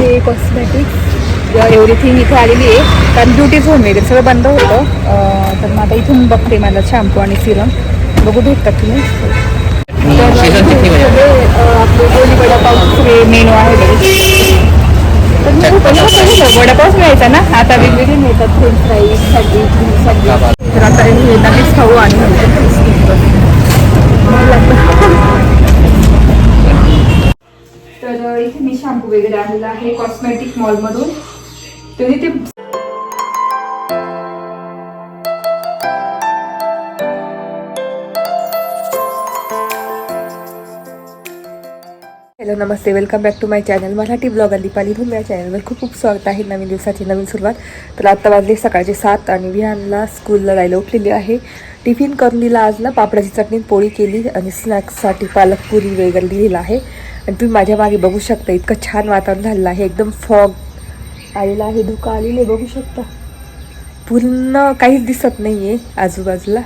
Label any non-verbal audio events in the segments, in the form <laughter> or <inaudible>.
जे cosmetics everything इथे आलेली आहे. कारण ब्युटीज होम वगैरे सगळं बंद होतं. तर मग आता इथून बघते मला शॅम्पू आणि सिरम बघू भेटतात तुम्ही <laughs> आपले गोली मेनू आहे वडापावच मिळायचा ना? आता वेगवेगळे मिळतात. फ्रेंच फ्राईज सँडविच सँडविच तर आता हे नवीन खाऊ आणि वगैरे आलेला आहे कॉस्मेटिक मॉलमधून तर ते hello Namaste. Welcome back to my channel Marathi blog Deepali म्हणून या चॅनलवर खूप खूप स्वागत आहे. नवीन दिवसाची नवीन सुरुवात. तर आत्ता वाजले सकाळचे सात आणि विहानला स्कूलला जायला उठलेली आहे. टिफिन करून दिला आज ना पापडाची चटणी पोळी केली आणि स्नॅक्ससाठी पालक पुरी वगैरे दिलेला आहे. आणि तुम्ही माझ्या मागे बघू शकता इतकं छान वातावरण झालेलं आहे. एकदम फॉग आलेला आहे धुकं आलेलं आहे बघू शकता. पूर्ण काहीच दिसत नाही आहे आजूबाजूला.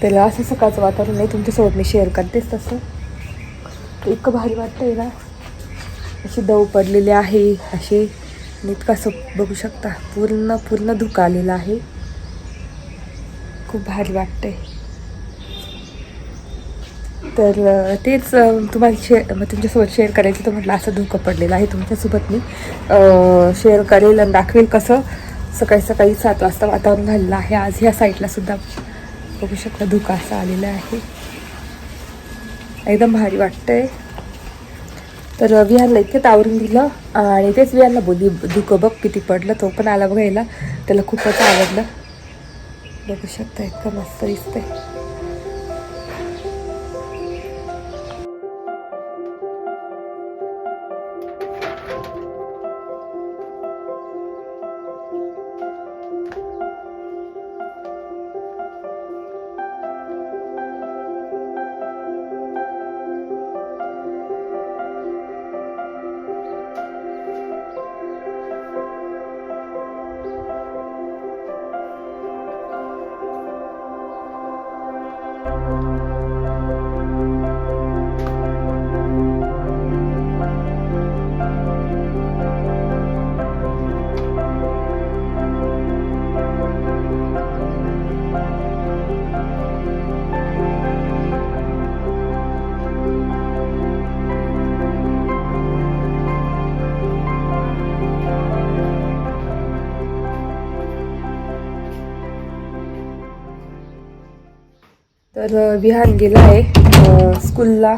त्याला असं सकाळचं वातावरण आहे तुमच्यासोबत मी शेअर करतेच तसं. इतकं भारी वाटतंय ना. अशी दव पडलेली आहे असे इतकं असं बघू शकता. पूर्ण पूर्ण धुका आलेला आहे. खूप भारी वाटतंय. तर तेच तुम्हाला शेअर मग तुमच्यासोबत शेअर करायचं तर म्हटलं असं धुकं पडलेलं आहे तुमच्यासोबत मी. शेअर करेल आणि दाखवेल कसं सकाळी सकाळी सात वाजता वातावरण झालेलं आहे. आज ह्या साईडला सुद्धा बघू शकता धुकं असं आलेलं आहे. एकदम भारी वाटतंय. तर विहानला इतकं आवरून दिलं आणि तेच विहानला बोलली धुकं बघ किती पडलं. तो पण आला बघायला. त्याला खूपच आवडलं. बघू शकता इतकं मस्त दिसतंय. तर विहान गेला आहे स्कूलला.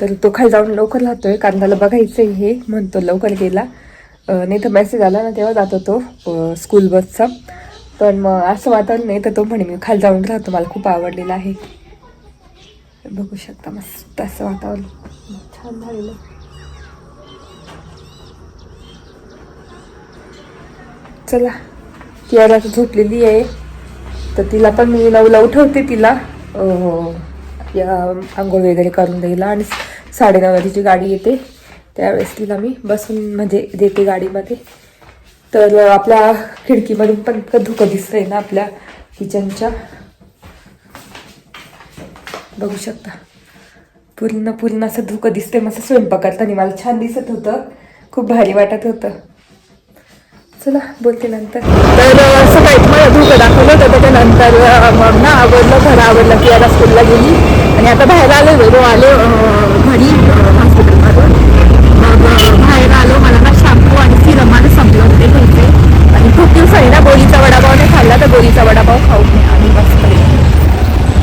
तर तो खाली जाऊन लवकर राहतो कारण त्याला बघायचं आहे हे म्हणतो लवकर गेला. नाही तर मेसेज आला ना तेव्हा जातो तो स्कूल बसचा पण मग असं वातावरण नाही तर तो म्हणे मी खाली जाऊन राहतो मला खूप आवडलेला आहे. बघू शकता मस्त असं वातावरण. छान झालेलं. चला ती आता झोपलेली आहे. तर तिला पण मी नऊला उठवते तिला. या आंघोळ वगैरे करून द्यायला. आणि साडेनऊला तिची गाडी येते. त्यावेळेस तिला मी बसून म्हणजे देते गाडीमध्ये. तर आपल्या खिडकीमधून पण इतकं धुकं दिसतंय ना आपल्या किचनच्या. बघू शकता. पूर्ण पूर्ण असं धुकं दिसतंय. मस्त स्वयंपाक करताना मला छान दिसत होतं. खूप भारी वाटत होतं. चला बोलते नंतर. तर असं काही मला धुकं दाखवलं होतं त्याच्यानंतर मग ना आवडलं घर आवडलं की आता स्कूलला गेली? आणि आता बाहेर आलो वेगळं आलो घरी हॉस्पिटलमधून मग बाहेर आलो मला ना शॅम्पू आणि सिरम माझं संपलं होतं ते घ्यायचे आणि खूप दिवसांनी ना बोलीचा वडापाव नाही खाल्ला तर बोलीचा वडापाव खाऊ नये आणि मस्त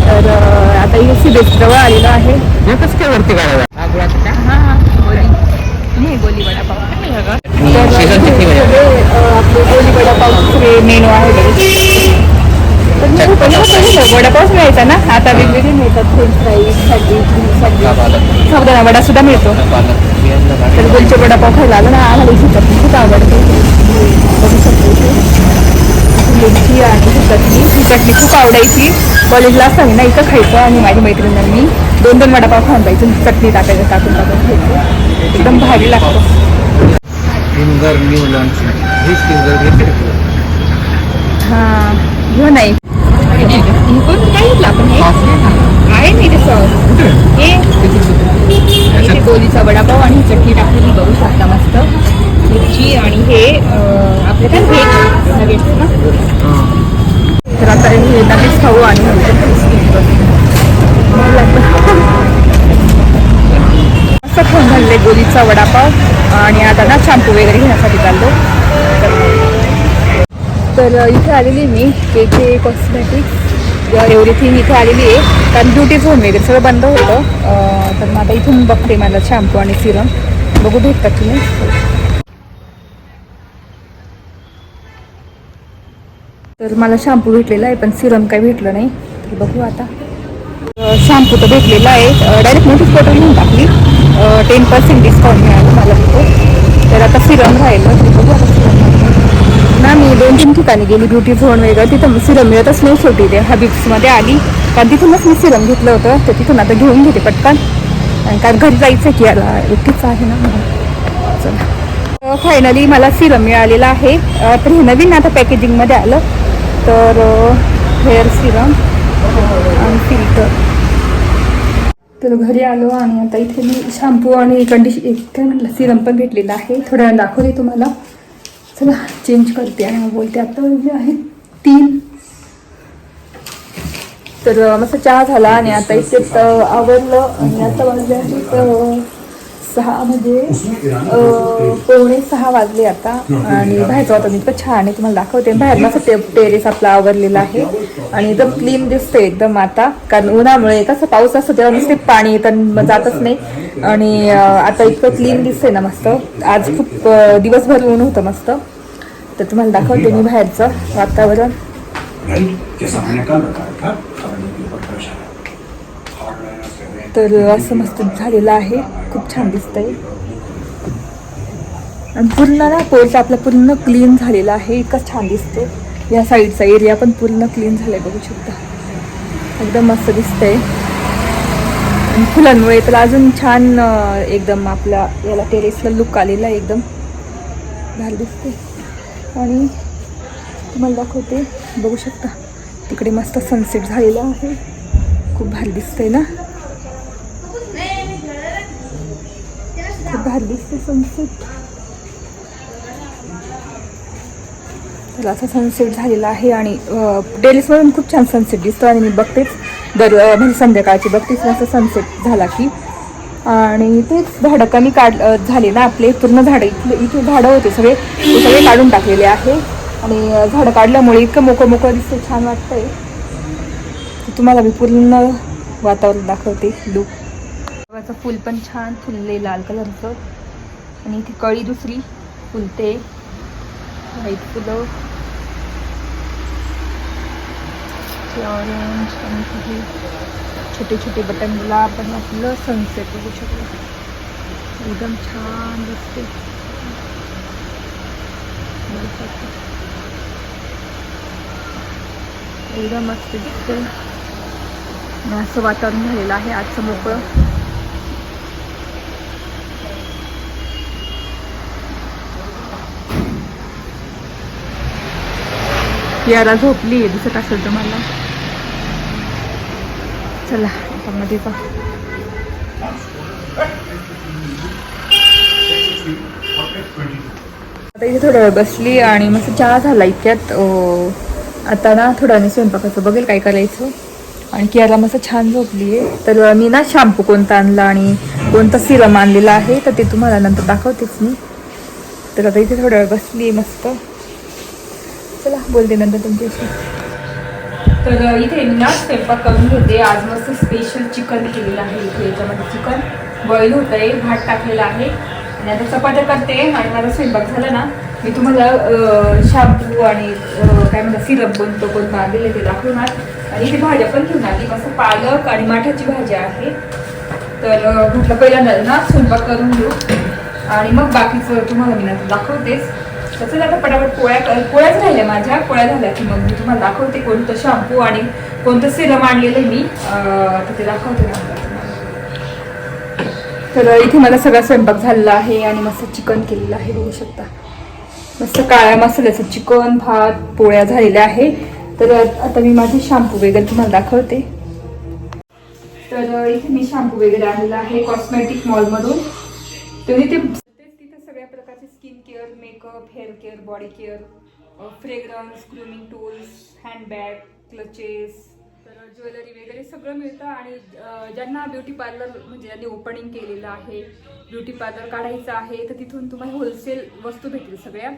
तर आता हे सिबेस जवळ आलेलं आहे. एकच काय वरती काढायला? हां हां गोली नाही गोली वडापाव. तर गोली वडापाव सगळे मेनू आहे वडापावच मिळायचा ना आता वेगवेगळे मिळतात French fries sandwich sabudana vada सुद्धा मिळतो तर गोलचे वडापाव खायला आलं ना आम्हाला इथे चटणी खूप आवडते बघू शकतो इथे आणि ही चटणी ही चटणी खूप आवडायची कॉलेजला असताना ना इथं खायचं आणि माझ्या मैत्रिणींनी दोन दोन वडापाव खाऊन पाहिजे चटणी टाकायचं टाकून टाकून खायचं एकदम भारी लागतं ही हां घेऊ नाही कोण काय घेतलं आपण हे. आहे नाही ते सॉस हे. वडापाव आणि चटणी टाकलेली बघू शकता मस्त. मिरची आणि हे आपलं काय व्हेज नगेट्स ना तर आता हे नगेट्स खाऊ आणि पण- मस्त खाऊन झालेले गोलीचा वडापाव आणि आता ना शॅम्पू वगैरे घेण्यासाठी चाललो. तर इथे आलेली मी के के कॉस्मेटिक्स एव्हरीथिंग इथे आलेली आहे. कारण ब्युटी होम वगैरे सगळं बंद होतं. तर मग आता इथून बघते मला शॅम्पू आणि सिरम बघू भेटतात तुम्ही तर मला शॅम्पू भेटलेला आहे पण सिरम काही भेटलं नाही. तर बघू आता. शॅम्पू तर भेटलेला आहे. डायरेक्ट मोठीच बॉटल घेऊन टाकली. टेन पर्सेंट डिस्काउंट मिळालं मला तिथे. तर आता सिरम राहिलं. तर बघू आता ना मी दोन तीन ठिकाणी गेली. ब्युटी झोन वगैरे तिथं सिरम मिळतच नाही शेवटी ते हबिब्समध्ये आली. कारण तिथूनच मी सिरम घेतलं होतं. तर तिथून आता घेऊन घेते पटकन. आणि कारण घरी जायचं की याला एकटीच आहे ना म्हणून. चला. फायनली मला सिरम मिळालेला आहे. तर हे नवीन आता पॅकेजिंगमध्ये आलं. तर हेअर सिरम आणि फिल्टर तर घरी आलो आणि आता इथे मी शॅम्पू आणि कंडिशन काय म्हटलं? सिरम पण भेटलेलं आहे. थोड्या वेळ दाखवते तुम्हाला. चला चेंज करते आणि मग बोलते आता जे आहे तीन. तर मस्त चहा झाला आणि आता इथे आवडलं आणि आता म्हणजे सहा म्हणजे पावणे सहा वाजले आता आणि बाहेरचं वातावरण इतकं छान आहे तुम्हाला दाखवते. बाहेर टे टेरेस आपला आवरलेला आहे. आणि एकदम क्लीन दिसतंय एकदम आता कारण उन्हामुळे कसं पाऊस असतो तेव्हा नुसते पाणी येतं जातच नाही. आणि आता इतकं क्लीन दिसतंय ना मस्त. आज खूप दिवसभर ऊन होतं मस्त. तर तुम्हाला दाखवते मी बाहेरचं वातावरण. तर असं मस्त झालेलं आहे. खूप छान दिसतंय. आणि पूर्ण ना पोर्ट आपला पूर्ण क्लीन झालेला आहे. इतकं छान दिसते या साईडचा एरिया पण पूर्ण क्लीन झालाय बघू शकता. एकदम मस्त दिसतंय. आणि फुलांमुळे तर अजून छान एकदम आपला याला टेरेसला लुक आलेला आहे एकदम. भारी दिसते आणि तुम्हाला दाखवते. बघू शकता. तिकडे मस्त सनसेट झालेला आहे. खूप भारी दिसतंय ना. खूप भारी दिसते सनसेट तर असा सनसेट झालेला आहे आणि डेलीसमधून खूप छान सनसेट दिसतो आणि मी बघतेच दर म्हणजे संध्याकाळची बघतेच असा सनसेट झाला की. आणि तेच झाडं कमी काढ झाले ना आपले पूर्ण झाडं इथले इथे झाडं होते सगळे ते सगळे काढून टाकलेले आहे. आणि झाडं काढल्यामुळे इतकं मोकं मोकं दिसतं छान वाटतंय. तुम्हाला मी पूर्ण वातावरण दाखवते लुक गुलाबाचं फुल पण छान फुलले लाल कलरचं. आणि इथे कळी दुसरी फुलते. व्हाईट फुलं. ऑरेंज आणि तिथे छोटे छोटे बटन गुलाब आणि आपलं सनसेट बघू शकतो. एकदम छान दिसते. एकदम मस्त दिसते. असं वातावरण झालेलं आहे आजचं मोकळं. याला झोपली दिसत असेल तुम्हाला चला आता मध्ये पा. आता इथे थोडा वेळ बसली आणि मस्त चहा झाला इतक्यात. आता ना थोडं मी स्वयंपाकाचं बघेल काय करायचं. आणि कियाला मस्त छान झोपली आहे. तर मी ना शॅम्पू कोणता आणला आणि कोणता सिरम आणलेला आहे तर ते तुम्हाला नंतर दाखवतेच मी. तर आता इथे थोडा वेळ बसली आहे मस्त. चला बोलते नंतर तुमच्याशी तर इथे मी ना स्वयंपाक करून घेते. आज मस्त स्पेशल चिकन केलेलं आहे इथे. याच्यामध्ये चिकन बॉईल होत आहे भात टाकलेला आहे. आणि आता चपात्या करते. आणि माझा स्वयंपाक झाला ना. मी तुम्हाला शॅम्पू आणि काय म्हणतात सिरप बनतो कोणता आणलेलं ते दाखवणार. आणि इथे भाज्या पण घेऊन आली. मस्त पालक आणि माठाची भाजी आहे. तर म्हटलं पहिल्यांदा ना स्वयंपाक करून घेऊ. आणि मग बाकीचं तुम्हाला मी नंतर दाखवतेच. तसंच आता पटापट पोळ्या पोळ्याच राहिल्या माझ्या पोळ्या झाल्या की मग मी तुम्हाला दाखवते कोणतं शॅम्पू आणि कोणतं सिरम आणलेलं मी. तर ते दाखवते तर इथे मला सगळा स्वयंपाक झालेला आहे आणि मस्त चिकन केलेलं आहे बघू शकता. मस्त काळ्या मसाल्याचं चिकन भात पोळ्या झालेल्या आहे. तर आता मी माझे शॅम्पू वगैरे तुम्हाला दाखवते. तर इथे मी शॅम्पू वगैरे आणलेला आहे कॉस्मेटिक मॉलमधून तर इथे तेच तिथे सगळ्या प्रकारचे skin care makeup hair care body care fragrance grooming tools handbag clutches तर uh, ज्वेलरी वगैरे सगळं मिळतं आणि uh, ज्यांना ब्युटी पार्लर म्हणजे ज्यांनी ओपनिंग केलेलं आहे ब्युटी पार्लर काढायचं आहे तर तिथून तुम्हाला होलसेल वस्तू भेटेल सगळ्या.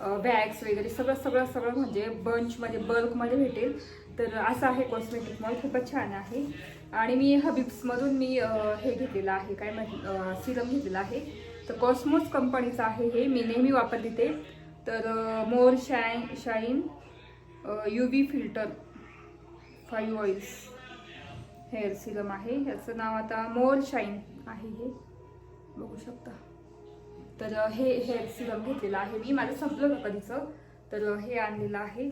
Uh, बॅग्स वगैरे सगळं सगळं सगळं म्हणजे बंचमध्ये बल्कमध्ये भेटेल. तर असं आहे कॉस्मेटिक मॉल खूपच छान आहे. आणि मी हबीब्समधून मी हे घेतलेलं आहे काय म्हण सिरम घेतलेलं आहे. तर कॉस्मोस कंपनीचं आहे हे. मी नेहमी वापरली ते. तर more shine shine U V filter five oils hair serum आहे. याचं नाव आता मोर शाईन आहे हे. बघू शकता. तर हे हेअर सिरम घेतलेलं आहे मी. माझं संपलं कंपनीचं कधीचं? तर हे आणलेलं आहे.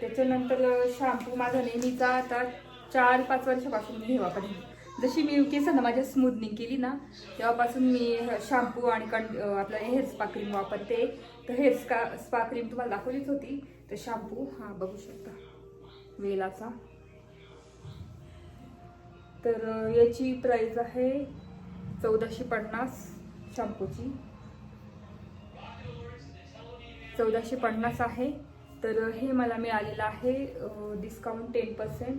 त्याच्यानंतर शॅम्पू माझा नेहमीचा आता चार पाच वर्षापासून मी हे वापरते. जशी मी केसांना माझ्या स्मूथनिंग केली ना तेव्हापासून मी शॅम्पू आणि कं आपलं हेअर स्पा क्रीम वापरते. तर हेअर स्का स्पा क्रीम तुम्हाला दाखवलीच होती. तर शॅम्पू हा बघू शकता. वेलाचा तर याची प्राईज आहे चौदाशे पन्नास शॅम्पूची चौदाशे पन्नास आहे. तर हे मला मिळालेलं आहे डिस्काउंट टेन पर्सेंट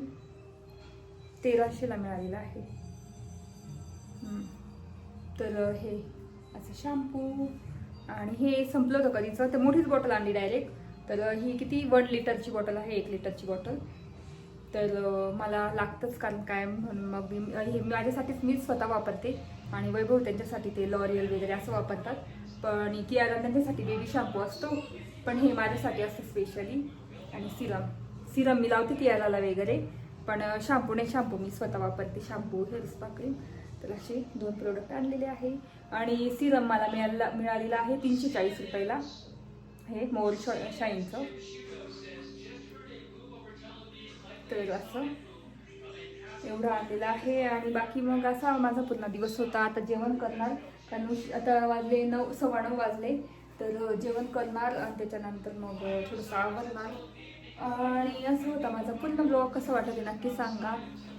तेराशेला मिळालेला आहे. तर हे असं शॅम्पू आणि हे संपलं होतं कधीचं. तर मोठीच बॉटल आणली डायरेक्ट तर ही किती? वन लिटरची बॉटल आहे एक लिटरची बॉटल तर मला लागतंच कारण काय म्हणून मग मी हे माझ्यासाठीच मीच स्वतः वापरते. आणि वैभव त्यांच्यासाठी ते लॉरियल वगैरे असं वापरतात. पण कियारा त्यांच्यासाठी बेबी शॅम्पू असतो. पण हे माझ्यासाठी असतं स्पेशली आणि सिरम सिरम मी लावते कियाराला वगैरे. पण शॅम्पू नाही शॅम्पू मी स्वतः वापरते शॅम्पू हेअर स्पा क्रीम तर असे दोन प्रोडक्ट आणलेले आहे. आणि सिरम मला मिळाला मिळालेला आहे तीनशे चाळीस रुपयाला. हे मोर शॉ शाईनचं. तर असं एवढं आणलेलं आहे. आणि बाकी मग असा माझा पूर्ण दिवस होता. आता जेवण करणार. कारण आता वाजले नऊ सव्वा नऊ वाजले. तर जेवण करणार. आणि त्याच्यानंतर मग थोडंसं आवडणार आणि असं होता माझा पूर्ण ब्लॉग कसं वाटत आहे नक्की सांगा.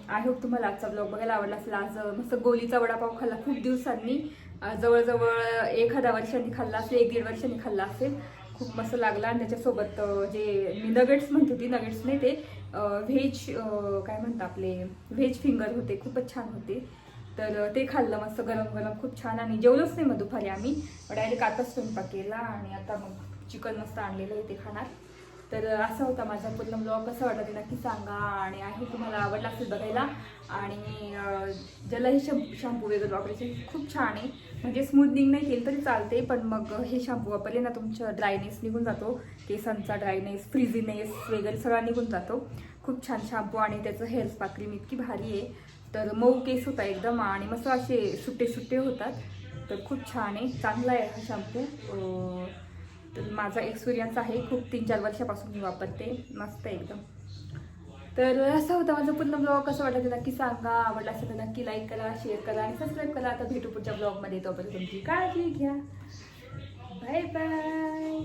आय होप तुम्हाला आजचा ब्लॉग बघायला आवडला असेल. आज मस्त गोलीचा वडापाव खाल्ला खूप दिवसांनी. जवळजवळ एखाद्या वर्षांनी खाल्ला असेल एक दीड वर्षांनी खाल्ला असेल. खूप मस्त लागला आणि त्याच्यासोबत जे मी नगेट्स म्हणत होती नगेट्स नाही ते व्हेज काय म्हणतात आपले व्हेज फिंगर होते खूपच छान होते. तर ते खाल्लं मस्त गरम गरम खूप छान. आणि जेवलोच नाही मग दुपारी आम्ही. डायरेक्ट आताच स्वयंपाक केला आणि आता मग चिकन मस्त आणलेलं आहे ते खाणार. तर असा होता माझा पूर्ण ब्लॉग कसा वाटला ते नक्की सांगा. आणि आहे तुम्हाला आवडला असेल बघायला. आणि ज्यालाही ज्याला हे शॅम्पू शॅम्पू वगैरे वापरायचे. खूप छान आहे. म्हणजे स्मूथनिंग नाही केलं तरी चालते. पण मग हे शॅम्पू वापरले ना तुमचं ड्रायनेस निघून जातो. केसांचा ड्रायनेस फ्रिझीनेस वगैरे सगळा निघून जातो. खूप छान शॅम्पू आणि त्याचं हेअर स्पा क्रीम इतकी भारी आहे. तर मऊ केस होता एकदम आणि मस्त असे सुट्टे सुट्टे होतात. तर खूप छान आहे. चांगला आहे हा शॅम्पू तर माझा एक्सपिरियन्स आहे खूप तीन चार वर्षापासून मी वापरते. मस्त एकदम. तर असं होतं माझं पूर्ण ब्लॉग कसं वाटतं ते नक्की सांगा. आवडला असेल तर नक्की लाईक करा शेअर करा आणि सबस्क्राईब करा. आता भेटू पुढच्या ब्लॉगमध्ये तोपर्यंत तुमची काळजी घ्या. Bye bye